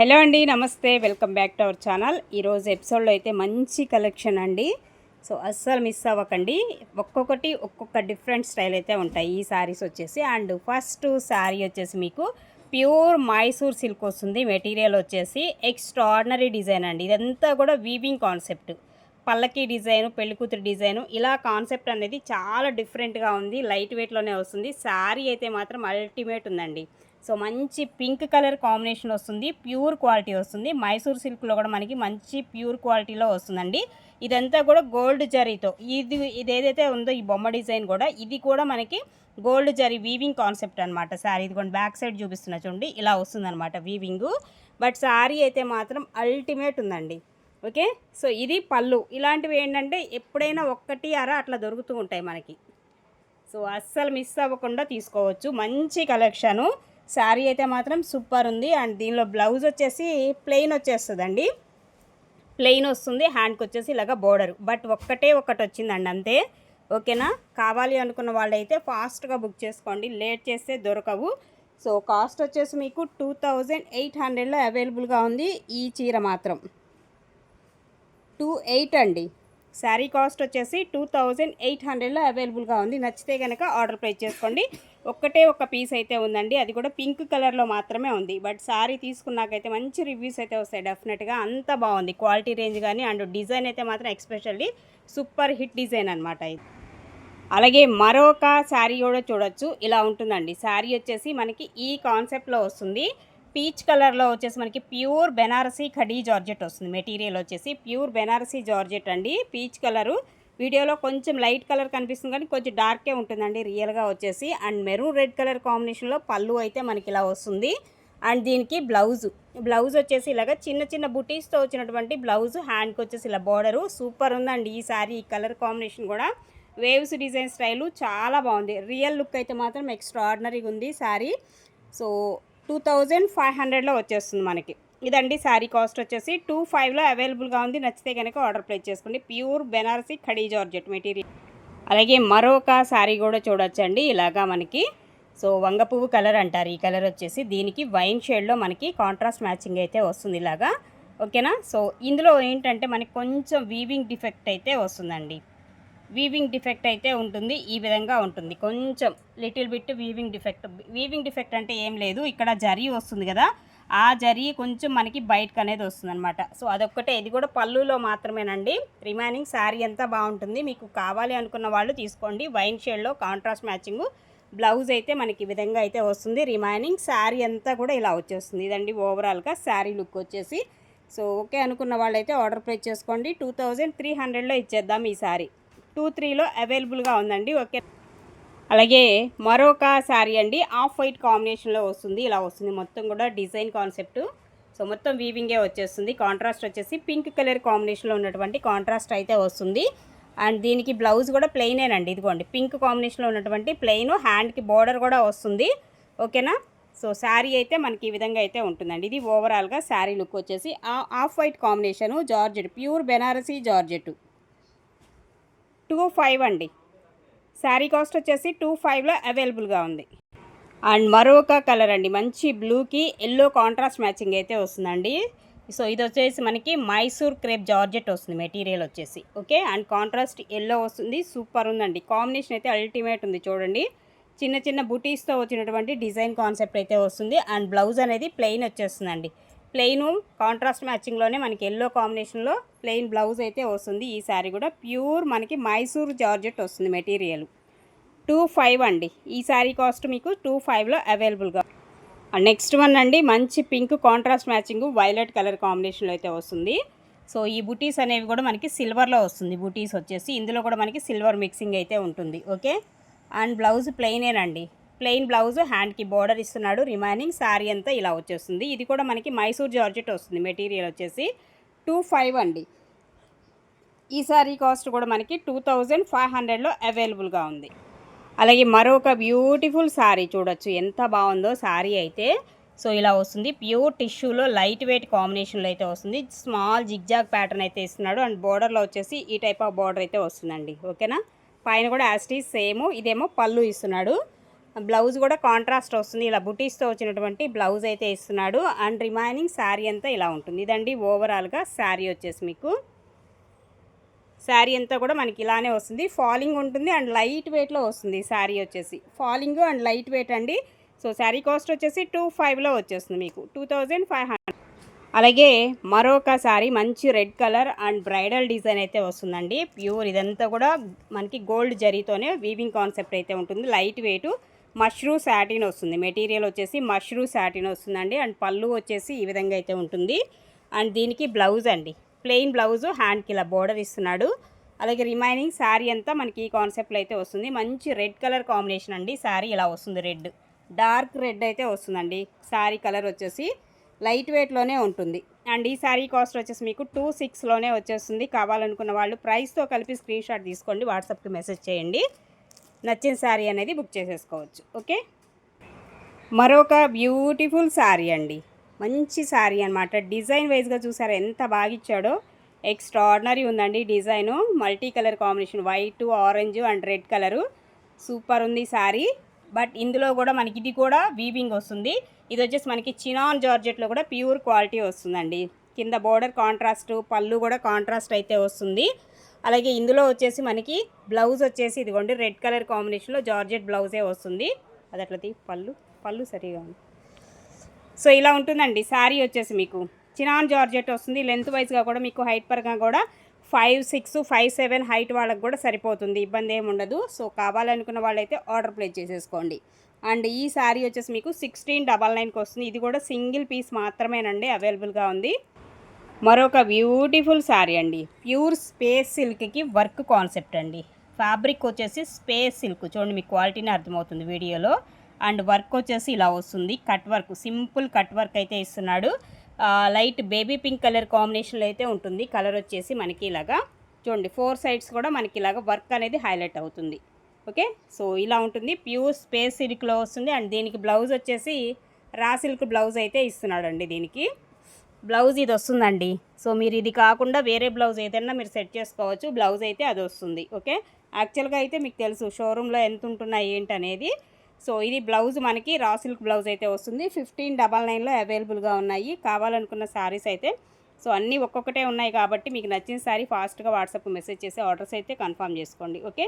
Hello అండి నమస్తే. Welcome back to our channel. ఈరోజు ఎపిసోడ్లో అయితే మంచి కలెక్షన్ అండి. సో అస్సలు మిస్ అవ్వకండి. ఒక్కొక్కటి ఒక్కొక్క డిఫరెంట్ స్టైల్ అయితే ఉంటాయి. ఈ శారీస్ వచ్చేసి. అండ్ ఫస్ట్ శారీ వచ్చేసి మీకు ప్యూర్ మైసూర్ సిల్క్ వస్తుంది. మెటీరియల్ వచ్చేసి ఎక్స్ట్రాడినరీ డిజైన్ అండి. ఇదంతా కూడా వీవింగ్ కాన్సెప్ట్ పల్లకి డిజైన్ పెళ్ళికూతురు డిజైన్ ఇలా కాన్సెప్ట్ అనేది చాలా డిఫరెంట్గా ఉంది. లైట్ వెయిట్లోనే వస్తుంది. శారీ అయితే మాత్రం అల్టిమేట్ ఉందండి. సో మంచి పింక్ కలర్ కాంబినేషన్ వస్తుంది ప్యూర్ క్వాలిటీ వస్తుంది. మైసూర్ సిల్క్లో కూడా మనకి మంచి ప్యూర్ క్వాలిటీలో వస్తుందండి. ఇదంతా కూడా గోల్డ్ జరీతో. ఇది ఇది ఏదైతే ఉందో ఈ బొమ్మ డిజైన్ కూడా ఇది కూడా మనకి గోల్డ్ జరీ వీవింగ్ కాన్సెప్ట్ అనమాట శారీ ఇది కూడా బ్యాక్ సైడ్ చూపిస్తున్నా చూడండి ఇలా వస్తుందన్నమాట వీవింగ్. బట్ శారీ అయితే మాత్రం అల్టిమేట్ ఉందండి. ఓకే? సో ఇది పళ్ళు. ఇలాంటివి ఏంటంటే ఎప్పుడైనా ఒక్కటి అర అట్లా దొరుకుతూ ఉంటాయి మనకి. సో అస్సలు మిస్ అవ్వకుండా తీసుకోవచ్చు. మంచి కలెక్షను. శారీ అయితే మాత్రం సూపర్ ఉంది. అండ్ దీనిలో బ్లౌజ్ వచ్చేసి ప్లెయిన్ వచ్చేస్తుందండి. ప్లెయిన్ వస్తుంది. హ్యాండ్కి వచ్చేసి ఇలాగ బోర్డర్. బట్ ఒక్కటే ఒకటి వచ్చిందండి అంతే. ఓకేనా? కావాలి అనుకున్న వాళ్ళైతే ఫాస్ట్గా బుక్ చేసుకోండి. లేట్ చేస్తే దొరకవు. సో కాస్ట్ వచ్చేసి మీకు టూ థౌజండ్ ఎయిట్ హండ్రెడ్లో అవైలబుల్గా ఉంది ఈ చీర మాత్రం. టూ ఎయిట్ అండి. శారీ కాస్ట్ వచ్చేసి టూ థౌజండ్ ఎయిట్ హండ్రెడ్లో అవైలబుల్గా ఉంది. నచ్చితే కనుక ఆర్డర్ ప్లేస్ చేసుకోండి. ఒక్కటే ఒక పీస్ అయితే ఉందండి. అది కూడా పింక్ కలర్లో మాత్రమే ఉంది. బట్ శారీ తీసుకున్నాకైతే మంచి రివ్యూస్ అయితే వస్తాయి డెఫినెట్గా. అంత బాగుంది. క్వాలిటీ రేంజ్ కానీ అండ్ డిజైన్ అయితే మాత్రం ఎక్స్పెషల్లీ సూపర్ హిట్ డిజైన్ అనమాట ఇది. అలాగే మరొక శారీ కూడా చూడొచ్చు. ఇలా ఉంటుందండి. శారీ వచ్చేసి మనకి ఈ కాన్సెప్ట్లో వస్తుంది. పీచ్ కలర్లో వచ్చేసి మనకి ప్యూర్ బెనారసీ ఖడీ జార్జెట్ వస్తుంది. మెటీరియల్ వచ్చేసి ప్యూర్ బెనారసీ జార్జెట్ అండి. Peach colour. వీడియోలో కొంచెం లైట్ కలర్ కనిపిస్తుంది కానీ కొంచెం డార్కే ఉంటుందండి రియల్గా వచ్చేసి. అండ్ మెరూన్ రెడ్ కలర్ కాంబినేషన్లో పళ్ళు అయితే మనకి ఇలా వస్తుంది. అండ్ దీనికి బ్లౌజ్. బ్లౌజ్ వచ్చేసి ఇలాగ చిన్న చిన్న బుటీస్తో వచ్చినటువంటి బ్లౌజ్. హ్యాండ్కి వచ్చేసి ఇలా బార్డరు. సూపర్ ఉందండి ఈ శారీ ఈ కలర్ కాంబినేషన్ కూడా. వేవ్స్ డిజైన్ స్టైలు చాలా బాగుంది. రియల్ లుక్ అయితే మాత్రం ఎక్స్ట్రాడినరీగా ఉంది sari so two thousand five హండ్రెడ్లో వచ్చేస్తుంది మనకి. ఇదండి శారీ కాస్ట్ వచ్చేసి టూ ఫైవ్లో అవైలబుల్గా ఉంది. నచ్చితే కనుక ఆర్డర్ ప్లేస్ చేసుకోండి. Pure Banarasi khadi georgette material. అలాగే మరొక శారీ కూడా చూడొచ్చండి. ఇలాగా మనకి సో వంగ పువ్వు కలర్ అంటారు. ఈ కలర్ వచ్చేసి దీనికి వైన్ షేడ్లో మనకి కాంట్రాస్ట్ మ్యాచింగ్ అయితే వస్తుంది ఇలాగా. ఓకేనా? సో ఇందులో ఏంటంటే మనకి కొంచెం వీవింగ్ డిఫెక్ట్ అయితే వస్తుందండి. వీవింగ్ డిఫెక్ట్ అయితే ఉంటుంది ఈ విధంగా ఉంటుంది. కొంచెం little bit weaving defect weaving defect అంటే ఏం లేదు ఇక్కడ జరీ వస్తుంది కదా ఆ జరీ కొంచెం మనకి బయటకు అనేది వస్తుంది అనమాట సో అదొక్కటే ఇది కూడా పళ్ళులో మాత్రమేనండి. రిమైనింగ్ శారీ అంతా బాగుంటుంది మీకు కావాలి అనుకున్న వాళ్ళు తీసుకోండి. వైన్ షేడ్లో కాంట్రాస్ట్ మ్యాచింగ్ బ్లౌజ్ అయితే మనకి ఈ విధంగా అయితే వస్తుంది. రిమైనింగ్ శారీ అంతా కూడా ఇలా వచ్చేస్తుంది. ఇదండి ఓవరాల్గా శారీ లుక్ వచ్చేసి. సో ఓకే అనుకున్న వాళ్ళైతే ఆర్డర్ ప్లేస్ చేసుకోండి. టూ థౌజండ్ త్రీ హండ్రెడ్లో ఇచ్చేద్దాం ఈ శారీ టూ త్రీలో అవైలబుల్గా ఉందండి ఓకే. అలాగే మరొక శారీ అండి ఆఫ్ వైట్ కాంబినేషన్లో వస్తుంది ఇలా వస్తుంది. మొత్తం కూడా డిజైన్ కాన్సెప్ట్. సో మొత్తం వీవింగే వచ్చేస్తుంది. కాంట్రాస్ట్ వచ్చేసి పింక్ కలర్ కాంబినేషన్లో ఉన్నటువంటి కాంట్రాస్ట్ అయితే వస్తుంది. అండ్ దీనికి బ్లౌజ్ కూడా ప్లెయినేనండి ఇదిగోండి. పింక్ కాంబినేషన్లో ఉన్నటువంటి ప్లెయిన్ హ్యాండ్కి బార్డర్ కూడా వస్తుంది ఓకేనా? సో శారీ అయితే మనకి ఈ విధంగా అయితే ఉంటుందండి. ఇది ఓవరాల్గా శారీ లుక్ వచ్చేసి off white combination georgette pure Banarasi georgette. Two five అండి. శారీ కాస్ట్ వచ్చేసి టూ ఫైవ్లో అవైలబుల్గా ఉంది. అండ్ మరొక కలర్ అండి. మంచి బ్లూకి ఎల్లో కాంట్రాస్ట్ మ్యాచింగ్ అయితే వస్తుందండి. సో ఇది వచ్చేసి మనకి మైసూర్ క్రేప్ జార్జెట్ వస్తుంది మెటీరియల్ వచ్చేసి. ఓకే? అండ్ కాంట్రాస్ట్ ఎల్లో వస్తుంది. సూపర్ ఉందండి. కాంబినేషన్ అయితే అల్టిమేట్ ఉంది చూడండి. చిన్న చిన్న బుటీస్తో వచ్చినటువంటి డిజైన్ కాన్సెప్ట్ అయితే వస్తుంది. అండ్ బ్లౌజ్ అనేది ప్లెయిన్ వచ్చేస్తుందండి. ప్లెయిన్ కాంట్రాస్ట్ మ్యాచింగ్లోనే మనకి ఎల్లో కాంబినేషన్లో ప్లెయిన్ బ్లౌజ్ అయితే వస్తుంది. ఈ శారీ కూడా ప్యూర్ మనకి మైసూర్ జార్జెట్ వస్తుంది మెటీరియల్. టూ ఫైవ్ అండి. ఈ శారీ కాస్ట్ మీకు టూ ఫైవ్లో అవైలబుల్గా. నెక్స్ట్ వన్ అండి. మంచి pink contrast matching violet colour కాంబినేషన్లో అయితే వస్తుంది. సో ఈ బుటీస్ అనేవి కూడా మనకి సిల్వర్లో వస్తుంది. బుటీస్ వచ్చేసి ఇందులో కూడా మనకి సిల్వర్ మిక్సింగ్ అయితే ఉంటుంది. ఓకే? అండ్ బ్లౌజ్ ప్లెయినేనండి. ప్లెయిన్ బ్లౌజ్ హ్యాండ్కి బోర్డర్ ఇస్తున్నాడు. రిమైనింగ్ శారీ అంతా ఇలా వచ్చేస్తుంది. ఇది కూడా మనకి మైసూర్ జార్జెట్ వస్తుంది. మెటీరియల్ వచ్చేసి టూ ఫైవ్ అండి. ఈ శారీ కాస్ట్ కూడా మనకి టూ థౌజండ్ ఫైవ్ హండ్రెడ్లో అవైలబుల్గా ఉంది. అలాగే మరొక బ్యూటిఫుల్ శారీ చూడొచ్చు. ఎంత బాగుందో శారీ అయితే. సో ఇలా వస్తుంది. ప్యూర్ టిష్యూలో లైట్ వెయిట్ కాంబినేషన్లో అయితే వస్తుంది. స్మాల్ జిగ్జాగ్ ప్యాటర్న్ అయితే ఇస్తున్నాడు. అండ్ బోర్డర్లో వచ్చేసి ఈ టైప్ ఆఫ్ బార్డర్ అయితే వస్తుందండి. ఓకేనా? పైన కూడా యాస్టీ సేమ్. ఇదేమో పళ్ళు ఇస్తున్నాడు. బ్లౌజ్ కూడా కాంట్రాస్ట్ వస్తుంది. ఇలా బుటీస్తో వచ్చినటువంటి బ్లౌజ్ అయితే ఇస్తున్నాడు. అండ్ రిమైనింగ్ శారీ అంతా ఇలా ఉంటుంది. ఇదండి ఓవరాల్గా శారీ వచ్చేసి మీకు. శారీ అంతా కూడా మనకి ఇలానే వస్తుంది. ఫాలింగ్ ఉంటుంది అండ్ లైట్ వెయిట్లో వస్తుంది శారీ వచ్చేసి. ఫాలింగ్ అండ్ లైట్ వెయిట్ అండి. సో శారీ కాస్ట్ వచ్చేసి టూ ఫైవ్లో వచ్చేస్తుంది మీకు. Two thousand five hundred. అలాగే మరొక శారీ మంచి red colour and bridal design అయితే వస్తుందండి. ప్యూర్ ఇదంతా కూడా మనకి గోల్డ్ జరీతోనే వీవింగ్ కాన్సెప్ట్ అయితే ఉంటుంది. లైట్ వెయిట్ మష్రూ శాటిన్ వస్తుంది. మెటీరియల్ వచ్చేసి మష్రూ శాటిన్ వస్తుందండి. అండ్ పళ్ళు వచ్చేసి ఈ విధంగా అయితే ఉంటుంది. అండ్ దీనికి బ్లౌజ్ అండి. ప్లెయిన్ బ్లౌజ్ హ్యాండ్కి ఇలా బోర్డర్ ఇస్తున్నాడు. అలాగే రిమైనింగ్ శారీ అంతా మనకి ఈ కాన్సెప్ట్లో అయితే వస్తుంది. మంచి రెడ్ కలర్ కాంబినేషన్ అండి. శారీ ఇలా వస్తుంది రెడ్. డార్క్ రెడ్ అయితే వస్తుందండి. శారీ కలర్ వచ్చేసి లైట్ వెయిట్లోనే ఉంటుంది. అండ్ ఈ శారీ కాస్ట్ వచ్చేసి మీకు టూ సిక్స్లోనే వచ్చేస్తుంది. కావాలనుకున్న వాళ్ళు ప్రైస్తో కలిపి స్క్రీన్ షాట్ తీసుకోండి. వాట్సాప్కి మెసేజ్ చేయండి. నచ్చిన శారీ అనేది బుక్ చేసేసుకోవచ్చు ఓకే? మరొక బ్యూటిఫుల్ శారీ అండి. మంచి శారీ అనమాట డిజైన్ వైజ్గా చూసారా ఎంత బాగా ఇచ్చాడో ఎక్స్ట్రాడినరీ ఉందండి design. Multi colour combination. White orange and red colour. Super ఉంది శారీ. బట్ ఇందులో కూడా మనకి ఇది కూడా వీవింగ్ వస్తుంది. ఇది వచ్చేసి మనకి చినాన్ జార్జెట్లో కూడా ప్యూర్ క్వాలిటీ వస్తుందండి. కింద బోర్డర్ కాంట్రాస్ట్ పళ్ళు కూడా కాంట్రాస్ట్ అయితే వస్తుంది. అలాగే ఇందులో వచ్చేసి మనకి బ్లౌజ్ వచ్చేసి ఇదిగోండి రెడ్ కలర్ కాంబినేషన్లో జార్జెట్ బ్లౌజే వస్తుంది. అది అట్లది పళ్ళు పళ్ళు సరిగా ఉంది. సో ఇలా ఉంటుందండి శారీ వచ్చేసి మీకు. చినాన్ జార్జెట్ వస్తుంది లెంత్ వైజ్గా కూడా మీకు హైట్ పరంగా కూడా five six five seven height వాళ్ళకి కూడా సరిపోతుంది ఇబ్బంది ఏమి ఉండదు. సో కావాలనుకున్న వాళ్ళైతే ఆర్డర్ ప్లేస్ చేసేసుకోండి. అండ్ ఈ శారీ వచ్చేసి మీకు సిక్స్టీన్ డబల్ నైన్కి వస్తుంది. ఇది కూడా సింగిల్ పీస్ మాత్రమేనండి అవైలబుల్గా ఉంది. మరొక బ్యూటిఫుల్ శారీ అండి. ప్యూర్ స్పేస్ సిల్క్కి వర్క్ కాన్సెప్ట్ అండి. ఫ్యాబ్రిక్ వచ్చేసి స్పేస్ సిల్క్ చూడండి మీ క్వాలిటీని అర్థమవుతుంది వీడియోలో. అండ్ వర్క్ వచ్చేసి ఇలా వస్తుంది. Cut work simple cut work అయితే ఇస్తున్నాడు. లైట్ బేబీ పింక్ కలర్ కాంబినేషన్లో అయితే ఉంటుంది. కలర్ వచ్చేసి మనకి ఇలాగా. చూడండి ఫోర్ సైడ్స్ కూడా మనకి ఇలాగా వర్క్ అనేది హైలైట్ అవుతుంది. ఓకే సో ఇలా ఉంటుంది. ప్యూర్ స్పేస్ సిల్క్లో వస్తుంది. అండ్ దీనికి బ్లౌజ్ వచ్చేసి రా సిల్క్ బ్లౌజ్ అయితే ఇస్తున్నాడండి దీనికి. బ్లౌజ్ ఇది వస్తుందండి. సో మీరు ఇది కాకుండా వేరే బ్లౌజ్ ఏదైనా మీరు సెట్ చేసుకోవచ్చు. బ్లౌజ్ అయితే అది వస్తుంది. ఓకే? యాక్చువల్గా అయితే మీకు తెలుసు షోరూంలో ఎంత ఉంటున్నాయి ఏంటి అనేది సో ఇది బ్లౌజ్ మనకి రా సిల్క్ బ్లౌజ్ అయితే వస్తుంది. ఫిఫ్టీన్ డబల్ నైన్లో అవైలబుల్గా ఉన్నాయి. కావాలనుకున్న శారీస్ అయితే. సో అన్నీ ఒక్కొక్కటే ఉన్నాయి కాబట్టి మీకు నచ్చిన శారీ ఫాస్ట్గా వాట్సాప్ మెసేజ్ చేసి ఆర్డర్స్ అయితే కన్ఫర్మ్ చేసుకోండి. ఓకే?